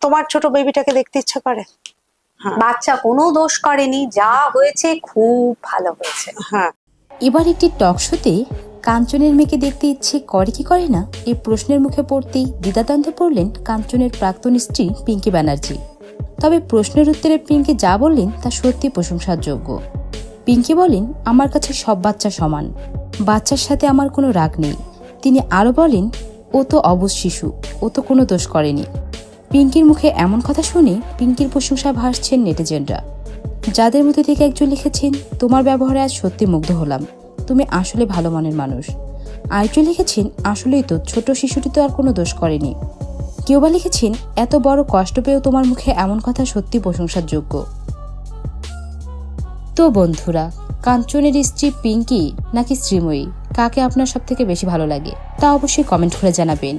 তোমার ছোট বেবিটাকে দেখতে ইচ্ছা করে? হ্যাঁ। বাচ্চা কোনো দোষ করেনি যা হয়েছে খুব ভালো হয়েছে। হ্যাঁ। এবার একটি টক শোতে কাঞ্চনের মেয়েকে দেখতে ইচ্ছে করে কি করে না? এই প্রশ্নের মুখে পড়তেই দ্বিধাদ্বন্দ্বে পড়লেন কাঞ্চনের প্রাক্তন স্ত্রী পিঙ্কি ব্যানার্জি। তবে প্রশ্নের উত্তরে পিঙ্কি যা বললেন তা সত্যি প্রশংসার যোগ্য পিঙ্কি বলেন আমার কাছে সব বাচ্চা সমান। বাচ্চার সাথে আমার কোনো রাগ নেই। তিনি আরও বলেন ও তো অবশ শিশু ও তো কোনো দোষ করেনি। পিঙ্কির মুখে এমন কথা শুনে পিঙ্কির প্রশংসা ভাসছেন নেটিজেনরা। যাদের মধ্যে থেকে একজন লিখেছেন, তোমার ব্যবহারে আজ সত্যি মুগ্ধ হলাম। তুমি আসলে ভালো মনের মানুষ। আরেকজন লিখেছেন, আসলেই তো, ছোট শিশুটি তো আর কোনো দোষ করেনি। কেউ বা লিখেছেন, এত বড় কষ্ট পেয়েও তোমার মুখে এমন কথা সত্যি প্রশংসার যোগ্য। তো বন্ধুরা, কাঞ্চনের স্ত্রী পিঙ্কি নাকি শ্রীময়ী? কাকে আপনার সব থেকে বেশি ভালো লাগে? তা অবশ্যই কমেন্ট করে জানাবেন।